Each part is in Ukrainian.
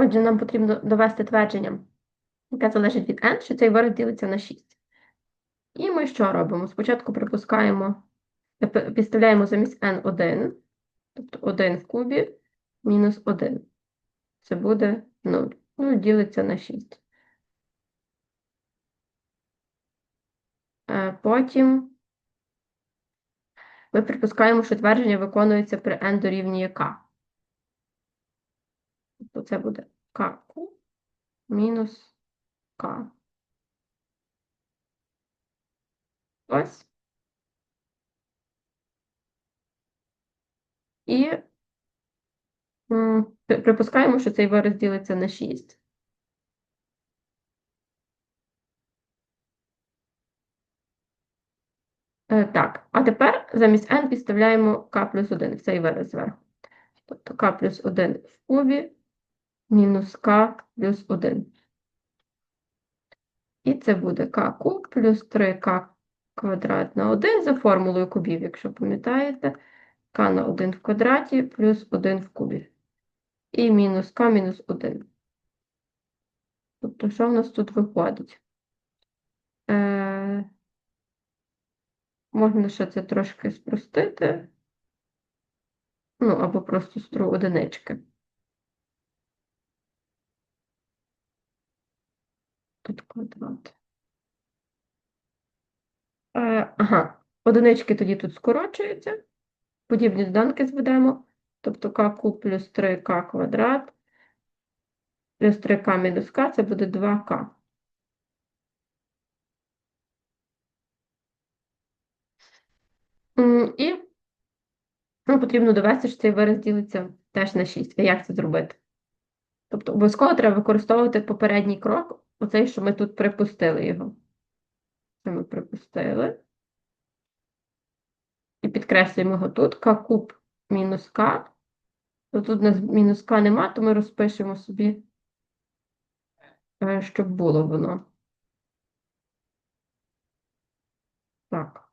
Отже, нам потрібно довести твердження, яке залежить від n, що цей вираз ділиться на 6. І ми що робимо? Спочатку припускаємо, підставляємо замість n 1, тобто 1 в кубі мінус 1. Це буде 0. 0 ділиться на 6. Е, Потім ми припускаємо, що твердження виконується при n дорівнює k. Тобто це буде k мінус k. Ось. І припускаємо, що цей вираз ділиться на 6. Е, Так, а тепер замість n підставляємо k плюс 1 в цей вираз зверху. Тобто k плюс 1 в кубі мінус k плюс 1. І це буде k куб плюс 3k квадрат на 1 за формулою кубів, якщо пам'ятаєте. k на 1 в квадраті плюс 1 в кубі. І мінус k мінус 1. Тобто, що в нас тут виходить? Е, можна ще це трошки спростити. Ну, або просто стру одинички. Тут квадрат. Е, ага, одинички тоді тут скорочуються. Подібні доданки зведемо. Тобто k куб плюс 3k квадрат плюс 3k мінус k це буде 2k. М, І нам потрібно довести, що цей вираз ділиться теж на 6. А як це зробити? Тобто обов'язково треба використовувати попередній крок, оцей, що ми тут припустили його. Це ми припустили. І підкреслюємо його тут. k куб мінус. То тут у нас мінус k нема, то ми розпишемо собі, е, щоб було воно. Так.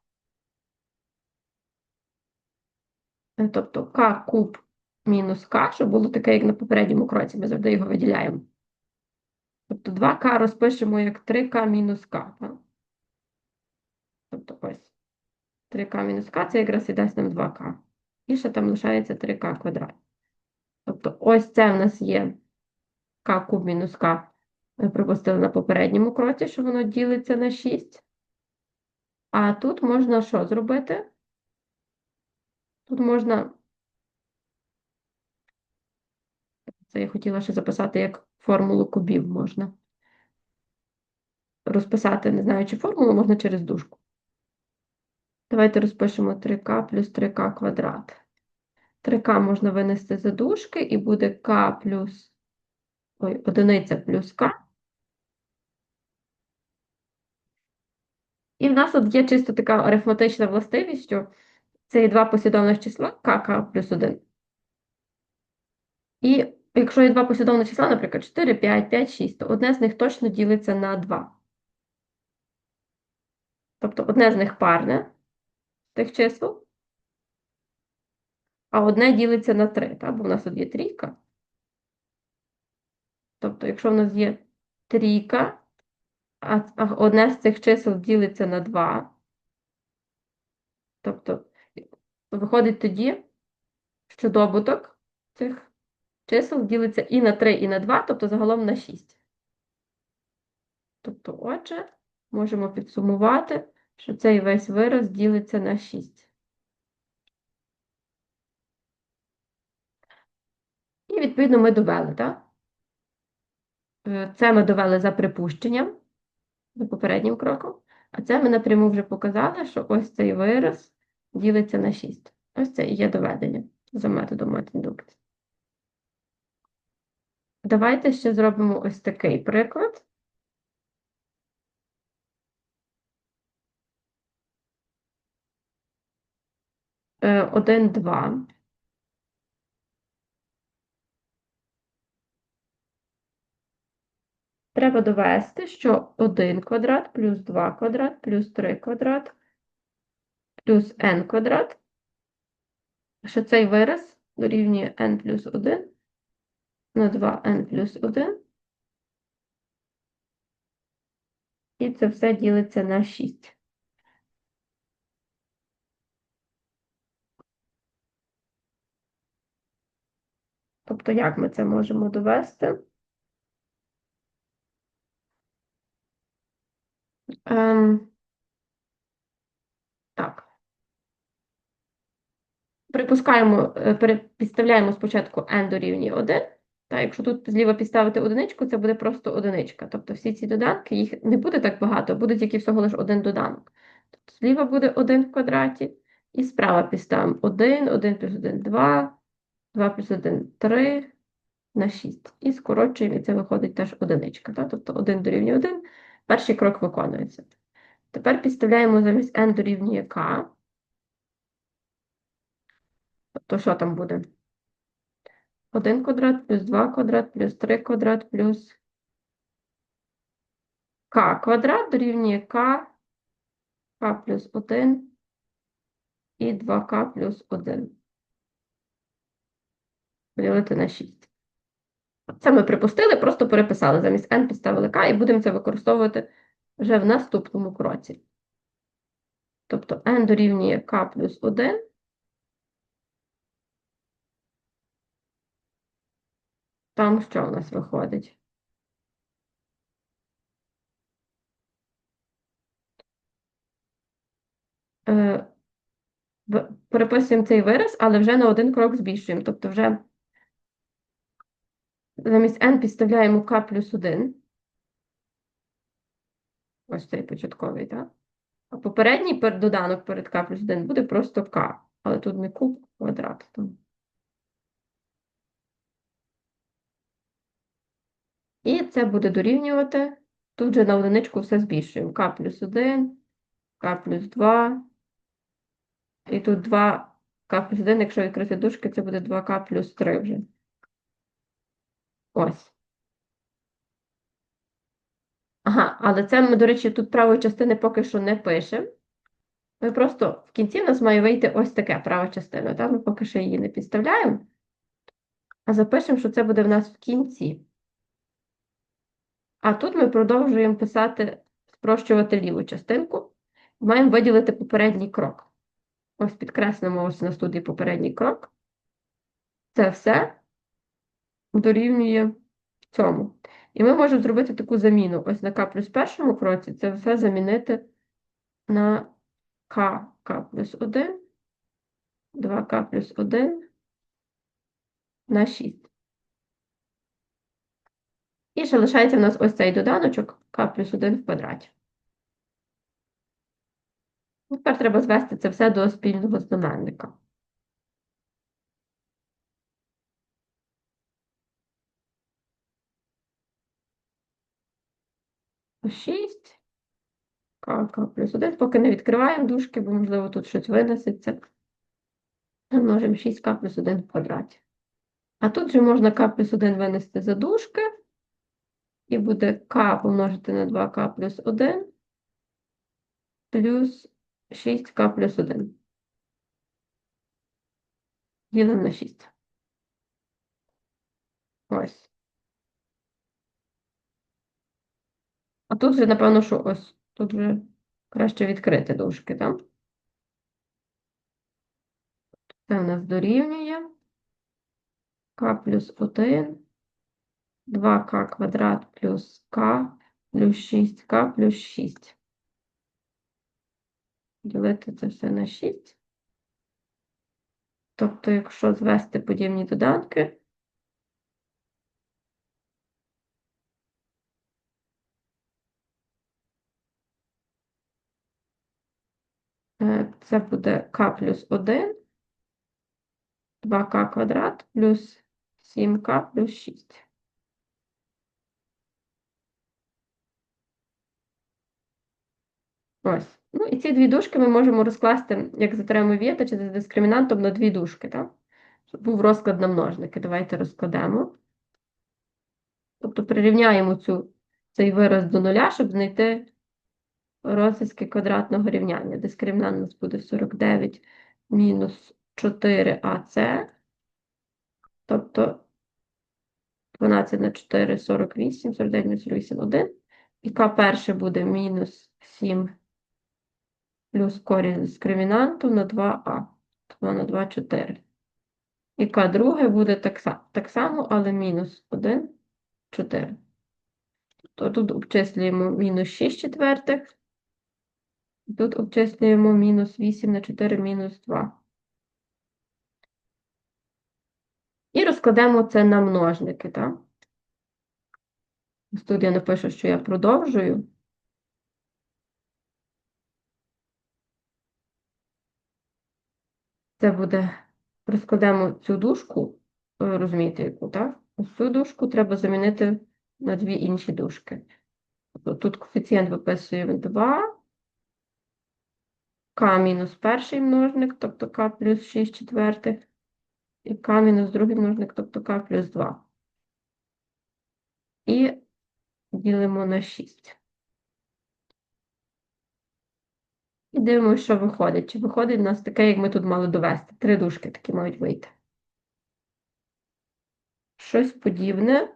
Е, Тобто k куб мінус k, щоб було таке, як на попередньому кроці, ми завжди його виділяємо. Тобто 2k розпишемо як 3k мінус. Так? Тобто ось 3k мінус k це якраз іде з ним 2k. І ще там лишається 3k квадрат. Тобто ось це в нас є k куб мінус k. Ми припустили на попередньому кроці, що воно ділиться на 6. А тут можна що зробити? Тут можна. Це я хотіла ще записати як формулу кубів можна. Розписати, не знаю, чи формулу можна через дужку. Давайте розпишемо 3k плюс 3k квадрат. 3k можна винести за дужки, і буде k плюс ой, одиниця плюс k. І в нас тут є чисто така арифметична властивість, що це є два послідовних числа k плюс 1. І якщо є два послідовних числа, наприклад, 4, 5, 5, 6, то одне з них точно ділиться на 2. Тобто одне з них парне тих чисел, а одне ділиться на 3, так? бо в нас тут є трійка. Тобто, якщо в нас є трійка, а одне з цих чисел ділиться на 2, тобто виходить тоді, що добуток цих чисел ділиться і на 3, і на 2, тобто загалом на 6. Тобто, отже, можемо підсумувати, що цей весь вираз ділиться на 6. І, відповідно, ми довели, так? Е, Це ми довели за припущенням, за попереднім кроком, а це ми напряму вже показали, що ось цей вираз ділиться на 6. Ось це і є доведення за методом матіндукції. Давайте ще зробимо ось такий приклад. Е, 1, 2. Треба довести, що 1 квадрат плюс 2 квадрат плюс 3 квадрат плюс n квадрат, що цей вираз дорівнює n плюс 1 на 2n плюс 1. І це все ділиться на 6. Тобто, як ми це можемо довести? Ем, так. Припускаємо, е, підставляємо спочатку n дорівнює 1. Та якщо тут зліва підставити одиничку, це буде просто одиничка. Тобто всі ці доданки, їх не буде так багато, буде тільки всього лише один доданок. Тобто зліва буде 1 в квадраті, і справа підставимо 1, 1 плюс 1, 2, 2 плюс 1, 3 на 6. І скорочуємо, і це виходить теж одиничка. Та? Тобто 1 дорівнює 1, перший крок виконується. Тепер підставляємо замість n дорівнює k. Тобто що там буде? 1 квадрат плюс 2 квадрат плюс 3 квадрат плюс k квадрат дорівнює k, k плюс 1 і 2k плюс 1. Поділити на 6. Це ми припустили, просто переписали. Замість n підставили k і будемо це використовувати вже в наступному кроці. Тобто n дорівнює k плюс 1. Там що у нас виходить? Е, Переписуємо цей вираз, але вже на один крок збільшуємо. Тобто вже замість n підставляємо k плюс 1. Ось цей початковий, так? А попередній доданок перед k плюс 1 буде просто k. Але тут не куб, квадрат. Там. І це буде дорівнювати. Тут же на одиничку все збільшуємо. k плюс 1, k плюс 2. І тут 2k плюс 1, якщо відкрити дужки, це буде 2k плюс 3 вже. Ось. Ага, але це ми, до речі, тут правої частини поки що не пишемо. Ми просто в кінці в нас має вийти ось таке права частина. Так? Ми поки що її не підставляємо. А запишемо, що це буде в нас в кінці. А тут ми продовжуємо писати, спрощувати ліву частинку. Маємо виділити попередній крок. Ось підкреслимо ось на студії попередній крок. Це все дорівнює цьому. І ми можемо зробити таку заміну. Ось на k плюс першому кроці це все замінити на k, k плюс 1, 2k плюс 1 на 6. Ще лишається в нас ось цей доданочок k плюс 1 в квадраті. Тепер треба звести це все до спільного знаменника. 6. К, плюс 1. Поки не відкриваємо дужки, бо, можливо, тут щось винесеться. Множимо 6К плюс 1 в квадраті. А тут же можна К плюс 1 винести за дужки. І буде К помножити на 2К плюс 1 плюс 6К плюс 1. Ділимо на 6. Ось. А тут вже, напевно, що ось. Тут вже краще відкрити дужки, так? Це у нас дорівнює К плюс 1, 2К квадрат плюс К плюс 6К плюс 6. Ділити це все на 6. Тобто, якщо звести подібні доданки, е, це буде К плюс 1, 2К квадрат плюс 7К плюс 6. Ось. Ну, і ці дві дужки ми можемо розкласти як за теоремою Вієта чи за дискримінантом на дві дужки, так? Щоб був розклад на множники. Давайте розкладемо. Тобто прирівняємо цю, цей вираз до нуля, щоб знайти розв'язки квадратного рівняння. Дискримінант у нас буде 49 мінус 4АЦ. Тобто 12 на 4 – 48, 49 мінус 48 – 1. І К перше буде мінус 7 плюс корінь з кримінанту на 2а. 2 на 2 – 4. І К друге буде так, так само, але мінус 1, 4. То тут обчислюємо мінус 6 четвертих. Тут обчислюємо мінус 8 на 4 мінус 2. І розкладемо це на множники, так? Ось Тут я напишу, що я продовжую. Це буде, розкладемо цю дужку, е, розумієте, яку, так? Ось цю дужку треба замінити на дві інші дужки. Тобто Тут коефіцієнт виписуємо 2, К мінус перший множник, тобто К плюс 6 четвертих, і К мінус другий множник, тобто К плюс 2. І ділимо на 6. І дивимося, що виходить. Чи виходить у нас таке, як ми тут мали довести. Три дужки такі мають вийти. Щось подібне.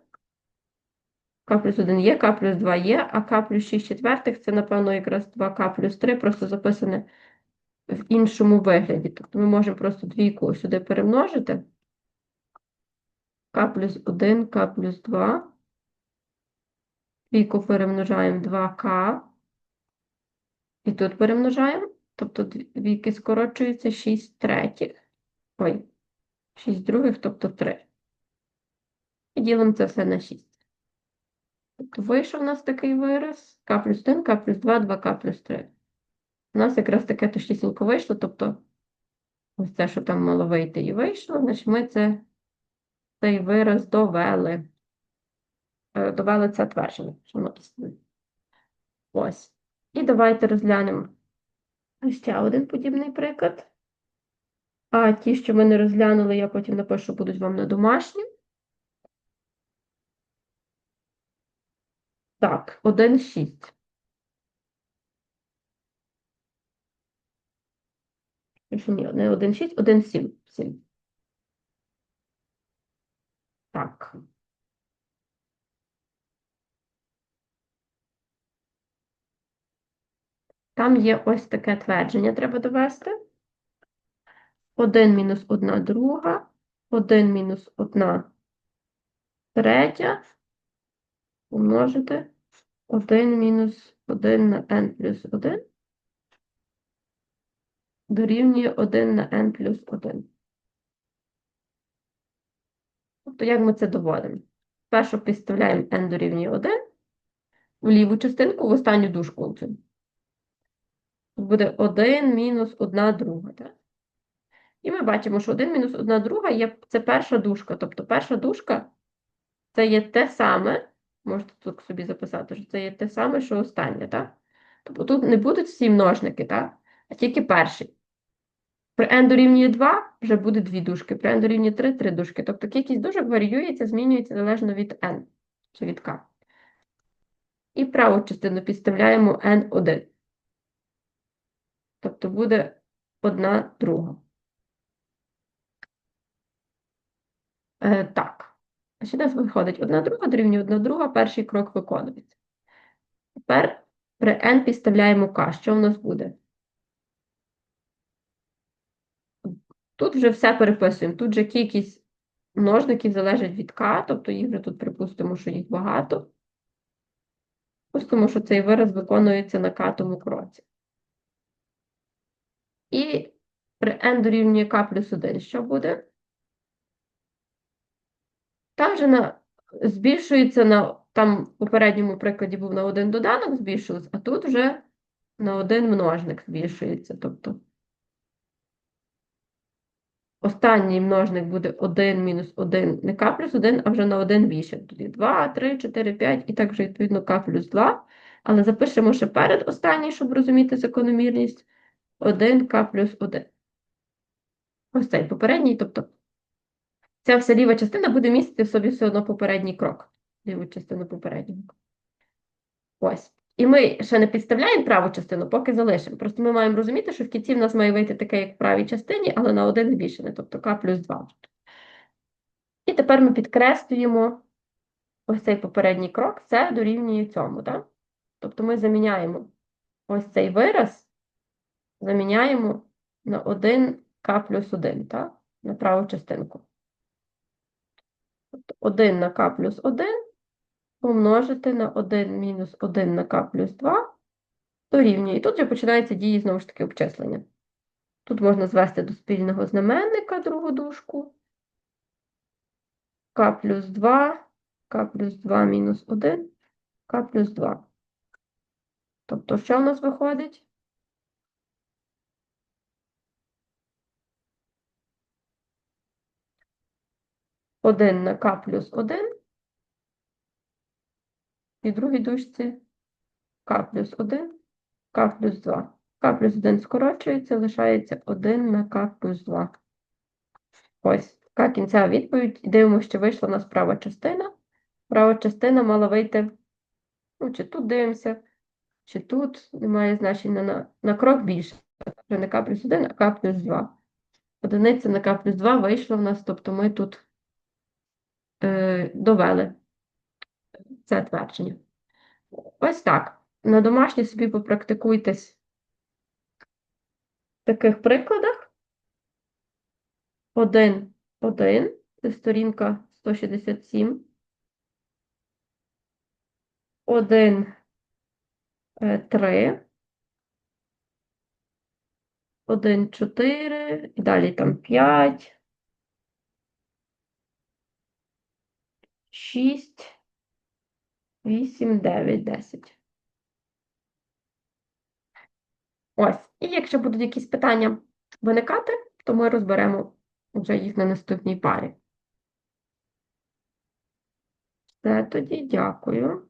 К плюс 1 є, К плюс 2 є, а К плюс 6 четвертих це, напевно, якраз 2К плюс 3, просто записане в іншому вигляді. Тобто ми можемо просто двійку сюди перемножити. К плюс 1, К плюс 2. Двійку перемножаємо 2К. І тут перемножаємо. Тобто двійки скорочуються 6 третіх. Ой, 6 других, тобто 3. І ділимо це все на 6. Тобто вийшов у нас такий вираз. К плюс 1, К плюс 2, 2К плюс 3. У нас якраз таке точнісінько вийшло, тобто ось це, що там мало вийти, і вийшло, значить ми це, цей вираз довели. Е, Довели це твердження, що написано. Ось. І давайте розглянемо ще один подібний приклад. А ті, що ми не розглянули, я потім напишу, будуть вам на домашні. Так, 1,6. Більше ні, не 1,6, 1,7. 7. Так. Там є ось таке твердження, треба довести. 1 мінус 1 друга, 1 мінус 1 третя помножити 1 мінус 1 на n плюс 1 дорівнює 1 на n плюс 1. Тобто, як ми це доводимо? Спершу підставляємо n дорівнює 1 в ліву частинку, в останню дужку. Буде 1 мінус 1 друга. Так? І ми бачимо, що 1 мінус 1 друга є, це перша дужка. Тобто перша дужка це є те саме, можете тут собі записати, що це є те саме, що останнє. Так? Тобто тут не будуть всі множники, так? а тільки перший. При n дорівнює 2 вже буде дві дужки, при n дорівнює 3 – три дужки. Тобто кількість дужок варіюється, змінюється залежно від n чи від k. І праву частину підставляємо n1. Тобто буде одна друга. Е, так. У нас виходить? Одна друга дорівнює одна друга, перший крок виконується. Тепер при n підставляємо k. Що в нас буде? Тут вже все переписуємо. Тут же кількість множників залежить від k, тобто їх вже тут припустимо, що їх багато. Пустимо, що цей вираз виконується на катому кроці. І при n дорівнює k плюс 1, що буде? Там вже на, збільшується на, там в попередньому прикладі був на один доданок збільшилось, а тут вже на один множник збільшується. Тобто останній множник буде 1 мінус 1, не k плюс 1, а вже на 1 більше. Тоді 2, 3, 4, 5, і так вже відповідно k плюс 2. Але запишемо ще перед останній, щоб розуміти закономірність. 1k плюс 1. Ось цей попередній, тобто ця вся ліва частина буде містити в собі все одно попередній крок. Ліву частину попереднього. Ось. І ми ще не підставляємо праву частину, поки залишимо. Просто ми маємо розуміти, що в кінці в нас має вийти таке, як в правій частині, але на один збільшене, тобто k плюс 2. І тепер ми підкреслюємо ось цей попередній крок, це дорівнює цьому, так? Тобто ми заміняємо ось цей вираз, заміняємо на 1k плюс 1, так? На праву частинку. Тобто 1 на k плюс 1 помножити на 1 мінус 1 на k плюс 2 дорівнює. І тут вже починається дії, знову ж таки, обчислення. Тут можна звести до спільного знаменника другу дужку. k плюс 2, k плюс 2 мінус 1, k плюс 2. Тобто, що в нас виходить? Один на k плюс 1. І в другій дужці k плюс 1, k плюс 2. k плюс 1 скорочується, лишається 1 на k плюс 2. Ось така кінцева відповідь. Дивимося, що вийшла у нас права частина. Права частина мала вийти, ну, чи тут дивимося, чи тут, немає значення на, на крок більше. Вже не k плюс 1, а k плюс 2. Одиниця на k плюс 2 вийшла в нас, тобто ми тут довели це твердження. Ось так. На домашній собі попрактикуйтесь в таких прикладах. Один, один, це сторінка 167. Один, е, три. Один, чотири, і далі там п'ять. Шість. 8, 9, 10. Ось. І якщо будуть якісь питання виникати, то ми розберемо вже їх на наступній парі. Все, тоді дякую.